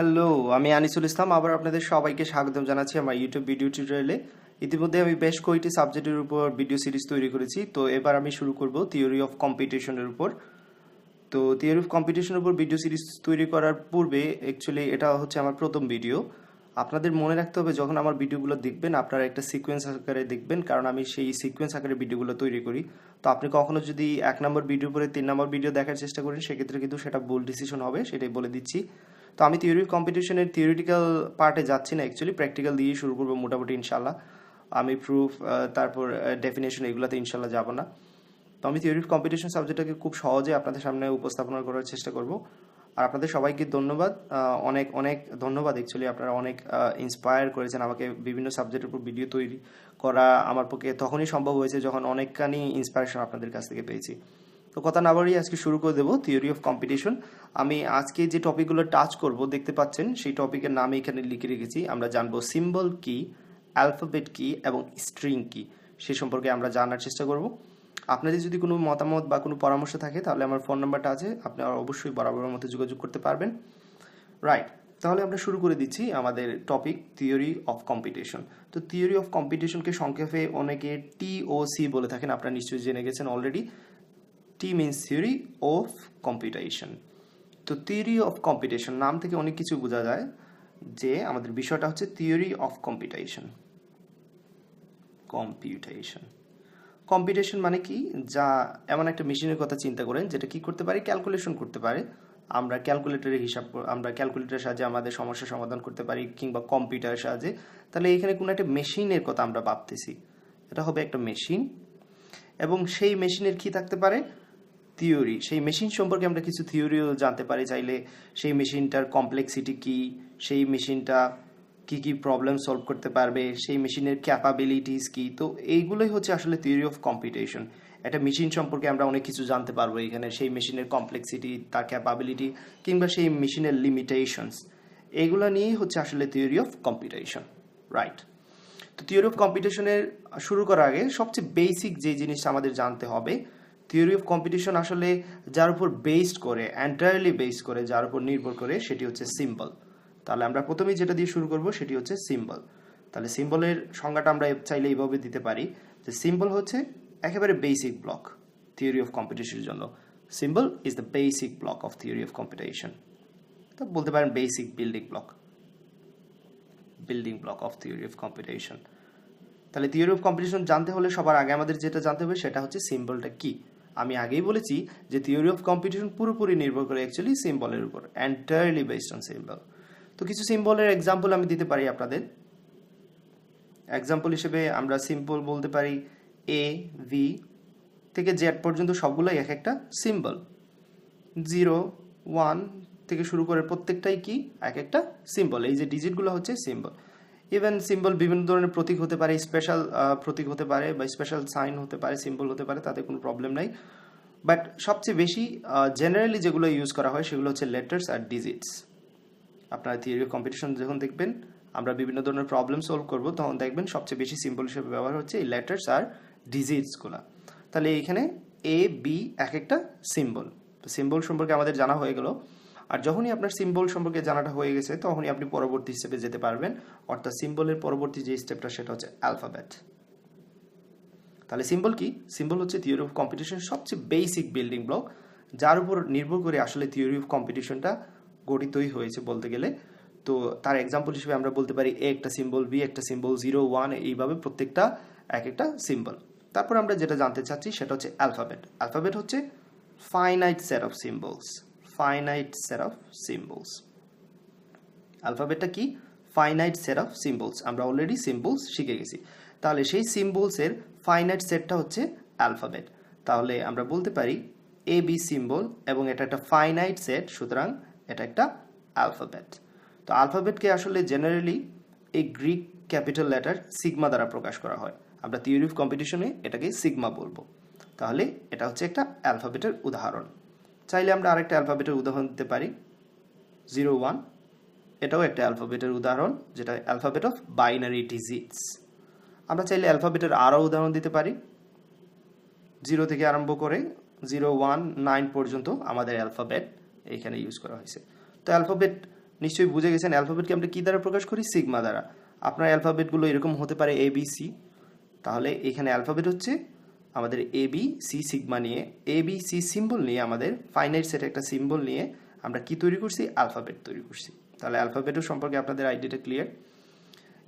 Hello, আমি আনিসুল ইসলাম। আবার আপনাদের সবাইকে স্বাগতম জানাচ্ছি আমার ইউটিউব ভিডিও টিউটোরিয়ালে ইতিমধ্যে আমি বেশ কয়েকটি সাবজেক্টের উপর ভিডিও সিরিজ তৈরি করেছি। তো এবার আমি শুরু করব থিওরি অফ কম্পিটিশনের উপর। তো থিওরি অফ কম্পিটিশনের উপর ভিডিও সিরিজ তৈরি করার পূর্বে অ্যাকচুয়ালি এটা হচ্ছে আমার প্রথম ভিডিও আপনাদের মনে রাখতে হবে, যখন আমার ভিডিওগুলো দেখবেন, আপনারা একটা সিকোয়েন্স আকারে দেখবেন, কারণ আমি সেই সিকোয়েন্স আকারে ভিডিওগুলো তৈরি করি। তো আপনি কখনো যদি এক নম্বর ভিডিও পরে তিন নম্বর ভিডিও দেখার চেষ্টা করেন, সেক্ষেত্রে কিন্তু সেটা ভুল ডিসিশন হবে, সেটাই বলে দিচ্ছি। তো আমি থিওরি কম্পিটিশনের থিওরিটিক্যাল পার্টে যাচ্ছি না অ্যাকচুয়ালি প্র্যাকটিক্যাল দিয়ে শুরু করব মোটামুটি ইনশাল্লাহ আমি প্রুফ তারপর ডেফিনেশন এগুলোতে ইনশাল্লাহ যাব না। তো আমি থিওরি কম্পিটিশন সাবজেক্টটাকে খুব সহজে আপনাদের সামনে উপস্থাপনা করার চেষ্টা করব। আর আপনাদের সবাইকে ধন্যবাদ। অনেক অনেক ধন্যবাদ অ্যাকচুয়ালি আপনারা অনেক ইন্সপায়ার করেছেন আমাকে বিভিন্ন সাবজেক্টের উপর ভিডিও তৈরি করা আমার পক্ষে তখনই সম্ভব হয়েছে যখন অনেকখানি ইন্সপায়ারেশন আপনাদের কাছ থেকে পেয়েছি। তো কথা না বাড়িয়ে আজকে শুরু করে দেবো থিওরি অফ কম্পিটিশন আমি আজকে যে টপিকগুলো টাচ করব, দেখতে পাচ্ছেন, সেই টপিকের নামে এখানে লিখে রেখেছি। আমরা জানব সিম্বল কি অ্যালফাবেট কি এবং স্ট্রিং কি, সে সম্পর্কে আমরা জানার চেষ্টা করব। আপনাদের যদি কোনো মতামত বা কোনো পরামর্শ থাকে, তাহলে আমার ফোন নাম্বারটা আছে আপনারা অবশ্যই বরাবরের মতো যোগাযোগ করতে পারবেন। রাইট তাহলে আমরা শুরু করে দিচ্ছি আমাদের টপিক থিওরি অফ কম্পিটিশন তো থিওরি অফ কম্পিটিশনকে সংক্ষেপে অনেকে টি ও সি বলে থাকেন, আপনারা নিশ্চয়ই জেনে গেছেন already T means theory of competition তো থিওরি অফ কম্পিটিশন নাম থেকে অনেক কিছু বোঝা যায় যে আমাদের বিষয়টা হচ্ছে theory of competition computation competition মানে কি? যা এমন একটা মেশিনের কথা চিন্তা করেন যেটা কি করতে পারে? ক্যালকুলেশন করতে পারে। আমরা ক্যালকুলেটরের হিসাব আমরা ক্যালকুলেটরের সাহায্যে আমাদের সমস্যা সমাধান করতে পারি কিংবা কম্পিউটারের সাহায্যে। তাহলে এখানে কোনো একটা মেশিনের কথা আমরা ভাবতেছি। এটা হবে একটা মেশিন এবং সেই মেশিনের কি থাকতে পারে? থিওরি সেই মেশিন সম্পর্কে আমরা কিছু থিওরিও জানতে পারি চাইলে, সেই মেশিনটার কমপ্লেক্সিটি কি, সেই মেশিনটা কি কি প্রবলেম সলভ করতে পারবে, সেই মেশিনের ক্যাপাবিলিটিস কি? তো এইগুলোই হচ্ছে আসলে থিওরি অফ কম্পিটিশন একটা মেশিন সম্পর্কে আমরা অনেক কিছু জানতে পারব এখানে, সেই মেশিনের কমপ্লেক্সিটি তার ক্যাপাবিলিটি কিংবা সেই মেশিনের লিমিটেশনস এগুলো নিয়েই হচ্ছে আসলে থিওরি অফ কম্পিটিশন রাইট তো থিওরি অফ কম্পিটিশনের শুরু করার আগে সবচেয়ে বেসিক যে জিনিসটা আমাদের জানতে হবে থিওরি অফ কম্পিটিশন আসলে যার উপর বেসড করে এন্টায়ারলি বেসড করে, যার উপর নির্ভর করে, সেটি হচ্ছে সিম্বল তাহলে আমরা প্রথমেই যেটা দিয়ে শুরু করব, সেটি হচ্ছে সিম্বল তাহলে সিম্বলের সংজ্ঞাটা আমরা চাইলে এইভাবে দিতে পারি যে সিম্বল হচ্ছে একেবারে বেসিক ব্লক থিওরি অফ কম্পিটিশনের জন্য। Symbol is the basic block of theory of competition তো বলতে পারেন basic building block building block of theory of competition তাহলে থিওরি অফ কম্পিটিশন জানতে হলে সবার আগে আমাদের যেটা জানতে হবে সেটা হচ্ছে সিম্বলটা কি? আমি আগেই বলেছি যে থিওরি অফ কম্পিটিশন পুরোপুরি নির্ভর করে অ্যাকচুয়ালি সিম্বলের উপর এন্টায়ারলি বেসড অন সিম্বল তো কিছু সিম্বলের এক্সাম্পল আমি দিতে পারি আপনাদের। এক্সাম্পল হিসেবে আমরা সিম্পল বলতে পারি এ ভি থেকে জেড পর্যন্ত সবগুলোই এক একটা সিম্বল জিরো ওয়ান থেকে শুরু করে প্রত্যেকটাই কি? এক একটা সিম্বল এই যে ডিজিটগুলো হচ্ছে সিম্বল ইভেন সিম্বল বিভিন্ন ধরনের প্রতীক হতে পারে স্পেশাল প্রতীক হতে পারে বা স্পেশাল সাইন হতে পারে সিম্বল হতে পারে, তাতে কোনো প্রবলেম নাই। বাট সবচেয়ে বেশি জেনারেলি যেগুলো ইউজ করা হয় সেগুলো হচ্ছে লেটার্স আর ডিজিটস আপনারা থিওরি কম্পিটিশন যখন দেখবেন, আমরা বিভিন্ন ধরনের প্রবলেম সলভ করব, তখন দেখবেন সবচেয়ে বেশি সিম্বল হিসেবে ব্যবহার হচ্ছে এই লেটার্স আর ডিজিটসগুলো তাহলে এইখানে এ বি এক একটা সিম্বল সিম্বল সম্পর্কে আমাদের জানা হয়ে গেল। আর যখনই আপনার সিম্বল সম্পর্কে জানাটা হয়ে গেছে, তখনই আপনি পরবর্তী স্টেপে যেতে পারবেন। অর্থাৎ সিম্বলের পরবর্তী যে স্টেপটা সেটা হচ্ছে অ্যালফাবেট তাহলে সিম্বল কি? সিম্বল হচ্ছে থিওরি অফ কম্পিটিশন সবচেয়ে বেসিক বিল্ডিং ব্লক যার উপর নির্ভর করে আসলে থিওরি অফ কম্পিটিশনটা গঠিতই হয়েছে বলতে গেলে। তো তার এক্সাম্পল হিসেবে আমরা বলতে পারি এ একটা সিম্বল বি একটা সিম্বল জিরো ওয়ান এইভাবে প্রত্যেকটা এক একটা সিম্বল তারপর আমরা যেটা জানতে চাচ্ছি, সেটা হচ্ছে অ্যালফাবেট অ্যালফাবেট হচ্ছে finite set of symbols finite set of symbols অ্যালফাবেটটা কি? ফাইনাইট সেট অফ সিম্বলস আমরা অলরেডি সিম্বলস শিখে গেছি। তাহলে সেই সিম্বলসের ফাইনাইট সেটটা হচ্ছে অ্যালফাবেট তাহলে আমরা বলতে পারি এ বি সিম্বল এবং এটা একটা ফাইনাইট সেট সুতরাং এটা একটা অ্যালফাবেট তো অ্যালফাবেটকে আসলে জেনারেলি এই গ্রিক ক্যাপিটাল লেটার সিগমা দ্বারা প্রকাশ করা হয়। আমরা থিওরি অফ কম্পিটিশনে এটাকে সিগমা বলব। তাহলে এটা হচ্ছে একটা অ্যালফাবেটের উদাহরণ। চাইলে আমরা আরেকটা অ্যালফাবেটের উদাহরণ দিতে পারি। জিরো ওয়ান, এটাও একটা অ্যালফাবেটের উদাহরণ, যেটা অ্যালফাবেট অফ বাইনারি ডিজিটস। আমরা চাইলে অ্যালফাবেটের আরও উদাহরণ দিতে পারি। জিরো থেকে আরম্ভ করে জিরো ওয়ান, নাইন পর্যন্ত আমাদের অ্যালফাবেট এইখানে ইউজ করা হয়েছে। তো অ্যালফাবেট, নিশ্চয়ই বুঝে গেছেন, অ্যালফাবেটকে আমরা কী দ্বারা প্রকাশ করি? সিগমা দ্বারা। আপনার অ্যালফাবেটগুলো এরকম হতে পারে এবিসি তাহলে এখানে অ্যালফাবেট হচ্ছে আমাদের এ বি সি সিগমা নিয়ে এ বি সি সিম্বল নিয়ে আমাদের ফাইনাইট সেট একটা সিম্বল নিয়ে আমরা কি তৈরি করছি? অ্যালফাবেট তৈরি করছি। তাহলে অ্যালফাবেটের সম্পর্কে আপনাদের আইডিয়াটা ক্লিয়ার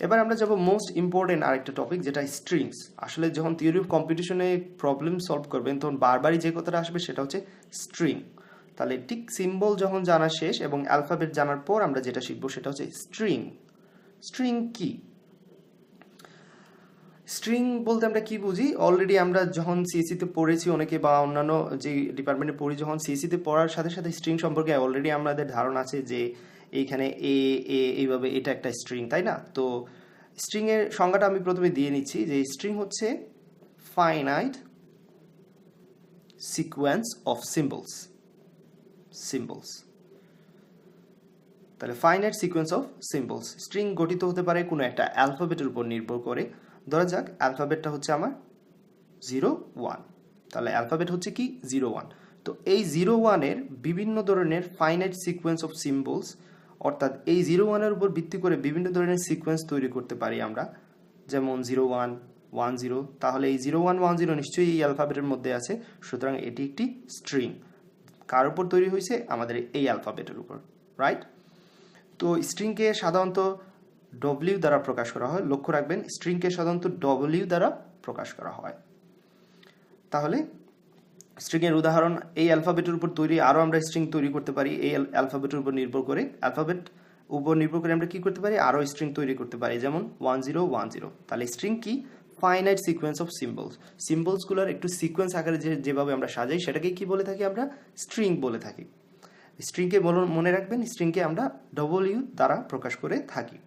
এবার আমরা যাব মোস্ট ইম্পর্টেন্ট আরেকটা টপিক যেটা স্ট্রিংস আসলে যখন থিওরি অফ কম্পিটিশনে প্রবলেম সলভ করবেন, তখন বারবারই যে কথাটা আসবে সেটা হচ্ছে স্ট্রিং তাহলে ঠিক সিম্বল যখন জানা শেষ এবং অ্যালফাবেট জানার পর আমরা যেটা শিখব সেটা হচ্ছে স্ট্রিং স্ট্রিং কি? স্ট্রিং বলতে আমরা কি বুঝি? অলরেডি আমরা যখন সিএসিতে পড়েছি, অনেকে বা অন্যান্য যে ডিপার্টমেন্টে পড়ি, যখন সিএসিতে পড়ার সাথে সাথে স্ট্রিং সম্পর্কে অলরেডি আমাদের ধারণা আছে যে এইখানে এ এ এইভাবে এটা একটা স্ট্রিং তাই না? তো স্ট্রিংয়ের সংজ্ঞাটা আমি প্রথমে দিয়ে নিচ্ছি যে স্ট্রিং হচ্ছে finite sequence of symbols symbols তাহলে finite sequence of symbols string গঠিত হতে পারে কোনো একটা অ্যালফাবেটের উপর নির্ভর করে। ধরা যাক অ্যালফাবেটটা হচ্ছে আমার জিরো ওয়ান তাহলে অ্যালফাবেট হচ্ছে কি? জিরো ওয়ান তো এই জিরো ওয়ানের বিভিন্ন ধরনের ফাইনাইট সিকোয়েন্স অফ সিম্বলস অর্থাৎ এই জিরো ওয়ানের উপর ভিত্তি করে বিভিন্ন ধরনের সিকোয়েন্স তৈরি করতে পারি আমরা। যেমন জিরো ওয়ান ওয়ান জিরো তাহলে এই জিরো ওয়ান ওয়ান জিরো নিশ্চয়ই এই অ্যালফাবেটের মধ্যে আছে। সুতরাং এটি একটি স্ট্রিং কার উপর তৈরি হয়েছে? আমাদের এই অ্যালফাবেটের উপর রাইট তো স্ট্রিংকে সাধারণত ডব্লিউ দ্বারা প্রকাশ করা হয়। লক্ষ্য রাখবেন স্ট্রিংকে সাধারণত ডব্লিউ দ্বারা প্রকাশ করা হয়। তাহলে স্ট্রিংয়ের উদাহরণ, এই অ্যালফাবেটের উপর তৈরি, আরও আমরা স্ট্রিং তৈরি করতে পারি। এই অ্যালফাবেটের উপর নির্ভর করে অ্যালফাবেট উপর নির্ভর করে আমরা কী করতে পারি? আরও স্ট্রিং তৈরি করতে পারি। যেমন ওয়ান জিরো ওয়ান জিরো তাহলে স্ট্রিং কি? ফাইনাইট সিকোয়েন্স অফ সিম্বলস সিম্বলসগুলোর একটু সিকোয়েন্স আকারে যে, যেভাবে আমরা সাজাই সেটাকে কি বলে থাকি আমরা? স্ট্রিং বলে থাকি। স্ট্রিংকে মনে রাখবেন স্ট্রিংকে আমরা ডবল দ্বারা প্রকাশ করে থাকি।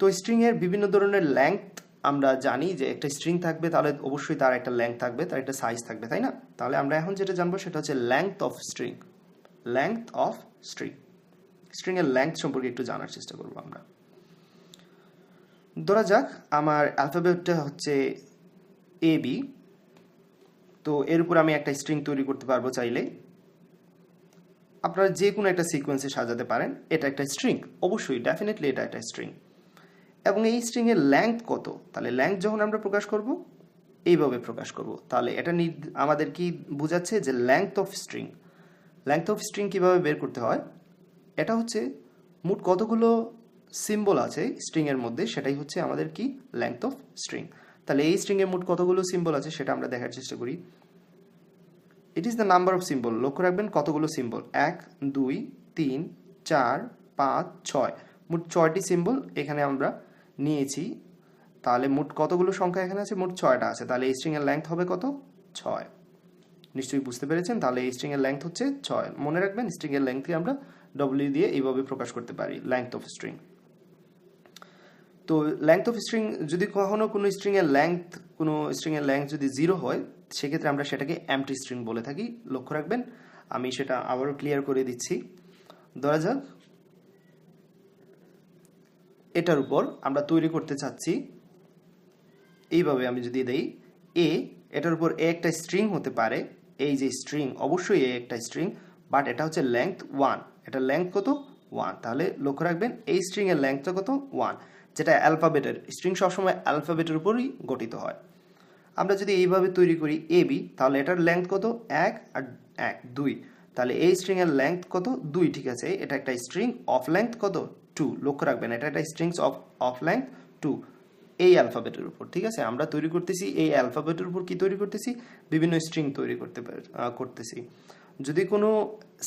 তো স্ট্রিংয়ের বিভিন্ন ধরনের লেংথ আমরা জানি যে একটা স্ট্রিং থাকবে, তাহলে অবশ্যই তার একটা লেংথ থাকবে, তার একটা সাইজ থাকবে, তাই না? তাহলে আমরা এখন যেটা জানব সেটা হচ্ছে length of string length of string স্ট্রিংয়ের length সম্পর্কে একটু জানার চেষ্টা করব আমরা। ধরা যাক আমার অ্যালফাবেটটা হচ্ছে এ বি তো এর উপর আমি একটা স্ট্রিং তৈরি করতে পারব চাইলে আপনারা যে কোনো একটা সিকোয়েন্সে সাজাতে পারেন, এটা একটা স্ট্রিং অবশ্যই ডেফিনেটলি এটা একটা স্ট্রিং এবং এই স্ট্রিংয়ের ল্যাংথ কত? তাহলে ল্যাংথ যখন আমরা প্রকাশ করব, এইভাবে প্রকাশ করব। তাহলে এটা আমাদের কি বোঝাচ্ছে যে length of string length of string কীভাবে বের করতে হয়? এটা হচ্ছে মোট কতগুলো সিম্বল আছে স্ট্রিংয়ের মধ্যে, সেটাই হচ্ছে আমাদের কি? ল্যাংথ অফ স্ট্রিং তাহলে এই স্ট্রিংয়ে মোট কতগুলো সিম্বল আছে সেটা আমরা দেখার চেষ্টা করি। It is the number of symbol লক্ষ্য রাখবেন কতগুলো সিম্বল এক, দুই, তিন, চার, পাঁচ, ছয়। মোট ছয়টি সিম্বল এখানে আমরা নিয়েছি। তাহলে মোট কতগুলো সংখ্যা এখানে আছে? মোট ছয়টা আছে। তাহলে এই স্ট্রিংয়ের লেংথ হবে কত? ছয়। নিশ্চয়ই বুঝতে পেরেছেন? তাহলে এই স্ট্রিংয়ের লেংথ হচ্ছে ছয়। মনে রাখবেন স্ট্রিংয়ের লেংথকে আমরা ডব্লিউ দিয়ে এইভাবে প্রকাশ করতে পারি লেংথ অফ স্ট্রিং তো লেংথ অফ স্ট্রিং যদি কখনো কোনো স্ট্রিংয়ের লেংথ কোনো স্ট্রিংয়ের লেংথ যদি জিরো হয়, সেক্ষেত্রে আমরা সেটাকে এমটি স্ট্রিং বলে থাকি। লক্ষ্য রাখবেন, আমি সেটা আবারও ক্লিয়ার করে দিচ্ছি। ধরা যাক এটার উপর আমরা তৈরি করতে চাচ্ছি, এইভাবে আমি যদি দেই এ এটার উপর এ একটা স্ট্রিং হতে পারে, এই যে স্ট্রিং অবশ্যই এ একটা স্ট্রিং বাট এটা হচ্ছে লেংথ ওয়ান এটা লেংথ কত? ওয়ান তাহলে লক্ষ্য রাখবেন এই স্ট্রিংয়ের লেংথটা কত? ওয়ান যেটা অ্যালফাবেটের স্ট্রিং সবসময় অ্যালফাবেটের উপরই গঠিত হয়। আমরা যদি এইভাবে তৈরি করি এ বি তাহলে এটার লেংথ কত? এক আর এক, দুই তাহলে এই স্ট্রিংয়ের লেংথ কত? দুই, ঠিক আছে? এটা একটা স্ট্রিং অফ লেংথ কত? টু লক্ষ্য রাখবেন, এটা একটা strings of of length two এই অ্যালফাবেটের উপর, ঠিক আছে? আমরা তৈরি করতেছি, এই অ্যালফাবেটের উপর কি তৈরি করতেছি? বিভিন্ন স্ট্রিং তৈরি করতে করতেছি। যদি কোনো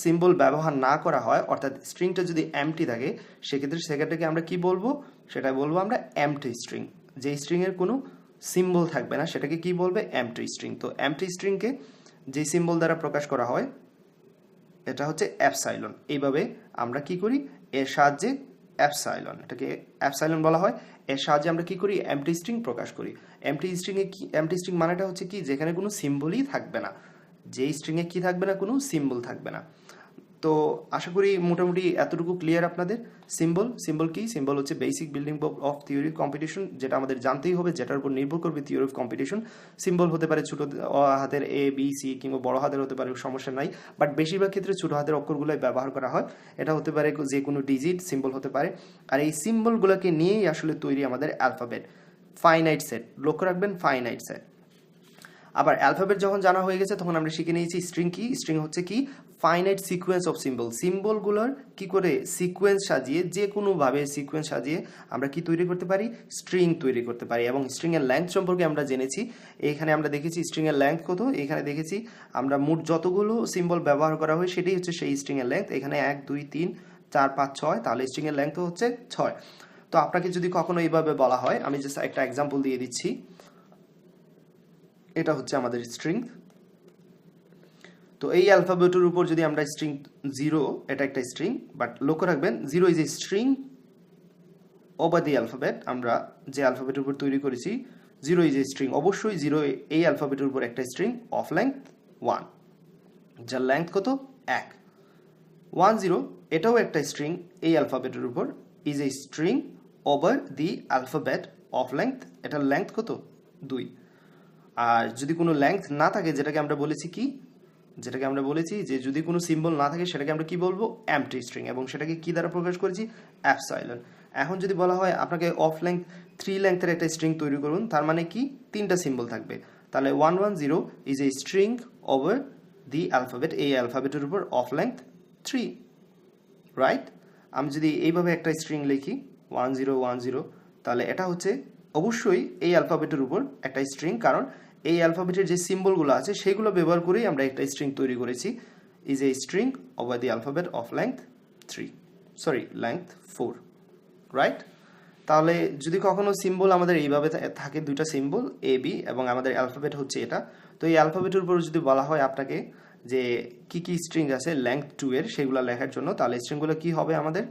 সিম্বল ব্যবহার না করা হয়, অর্থাৎ স্ট্রিংটা যদি এমটি থাকে, সেক্ষেত্রে সেক্ষেত্রে আমরা কি বলব? সেটা বলব আমরা এমটি স্ট্রিং যে স্ট্রিংয়ের কোনো সিম্বল থাকবে না, সেটাকে কি বলবে? এমটি স্ট্রিং তো এমটি স্ট্রিংকে যে সিম্বল দ্বারা প্রকাশ করা হয় এটা হচ্ছে অ্যাপসাইলন। এইভাবে আমরা কি করি? এর সাহায্যে অ্যাপসাইলন, এটাকে অ্যাপসাইলন বলা হয়। এর সাহায্যে আমরা কি করি? এমটি স্ট্রিং প্রকাশ করি। এমটি স্ট্রিংয়ে কি, এমটি স্ট্রিং মানেটা হচ্ছে কি? যেখানে কোনো সিম্বলই থাকবে না। যেই স্ট্রিংয়ে কি থাকবে না? কোনো সিম্বল থাকবে না। তো আশা করি মোটামুটি এতটুকু ক্লিয়ার আপনাদের। সিম্বল সিম্বল কি? সিম্বল হচ্ছে basic building of theory of competition যেটা আমাদের জানতেই হবে, যেটার উপর নির্ভর করবে থিওরি অফ কম্পিটিশন সিম্বল হতে পারে ছোটো হাতের এ বি সি কিংবা বড় হাতের হতে পারে, সমস্যা নাই। বাট বেশিরভাগ ক্ষেত্রে ছোট হাতের অক্ষরগুলোই ব্যবহার করা হয়। এটা হতে পারে যে কোনো ডিজিট সিম্বল হতে পারে। আর এই সিম্বলগুলোকে নিয়েই আসলে তৈরি আমাদের অ্যালফাবেট ফাইনাইট সেট লক্ষ্য রাখবেন ফাইনাইট সেট আবার অ্যালফাবেট যখন জানা হয়ে গেছে, তখন আমরা শিখে নিয়েছি স্ট্রিং কি? স্ট্রিং হচ্ছে কি? ফাইনাইট সিকোয়েন্স অফ সিম্বল সিম্বলগুলোর কি করে সিকোয়েন্স সাজিয়ে যে কোনোভাবে সিকোয়েন্স সাজিয়ে আমরা কি তৈরি করতে পারি? স্ট্রিং তৈরি করতে পারি। এবং স্ট্রিংয়ের লেন্থ সম্পর্কে আমরা জেনেছি। এখানে আমরা দেখেছি স্ট্রিংয়ের লেন্থ কত? এখানে দেখেছি আমরা মোট যতগুলো সিম্বল ব্যবহার করা হয়, সেটাই হচ্ছে সেই স্ট্রিংয়ের লেন্থ এখানে এক, দুই, তিন, চার, পাঁচ, ছয়, তাহলে স্ট্রিংয়ের লেন্থ হচ্ছে ছয়। তো আপনাকে যদি কখনো এইভাবে বলা হয়, আমি জাস্ট একটা এক্সাম্পল দিয়ে দিচ্ছি। এটা হচ্ছে আমাদের স্ট্রিং তো এই অ্যালফাবেটের উপর যদি আমরা স্ট্রিং জিরো এটা একটা স্ট্রিং বাট লক্ষ্য রাখবেন zero is a string over the alphabet আমরা যে অ্যালফাবেটের উপর তৈরি করেছি জিরো ইজ এ স্ট্রিং অবশ্যই জিরো এই অ্যালফাবেটের উপর একটা স্ট্রিং অফ লেন্থ ওয়ান যার লেন্থ কত? এক। ওয়ান জিরো এটাও একটা স্ট্রিং এই অ্যালফাবেটের উপর is a string over the alphabet of length এটার লেন্থ কত? দুই। আর যদি কোনো লেংথ না থাকে, যেটাকে আমরা বলেছি কি? যেটাকে আমরা বলেছি যে যদি কোনো সিম্বল না থাকে, সেটাকে আমরা কি বলব? এমটি স্ট্রিং এবং সেটাকে কি দ্বারা প্রকাশ করেছি? অ্যাপসাইলন এখন যদি বলা হয় আপনাকে অফ লেংথ থ্রি লেংথের একটা স্ট্রিং তৈরি করুন, তার মানে কি? তিনটা সিম্বল থাকবে। তাহলে one one zero is a string over the alphabet এই অ্যালফাবেটের উপর অফ লেংথ থ্রি রাইট আমি যদি এইভাবে একটা স্ট্রিং লিখি ওয়ান জিরো ওয়ান জিরো তাহলে এটা হচ্ছে অবশ্যই এই অ্যালফাবেটের উপর একটা স্ট্রিং কারণ এই অ্যালফাবেটের যে সিম্বলগুলো আছে, সেগুলো ব্যবহার করেই আমরা একটা স্ট্রিং তৈরি করেছি। Is a string over the alphabet of length three sorry length four right তাহলে যদি কখনো সিম্বল আমাদের এইভাবে থাকে দুইটা সিম্বল এ বি এবং আমাদের অ্যালফাবেট হচ্ছে এটা, তো এই অ্যালফাবেটের উপর যদি বলা হয় আপনাকে যে কি কি স্ট্রিং আছে লেংথ টু এর সেগুলো লেখার জন্য, তাহলে স্ট্রিংগুলো কি হবে আমাদের?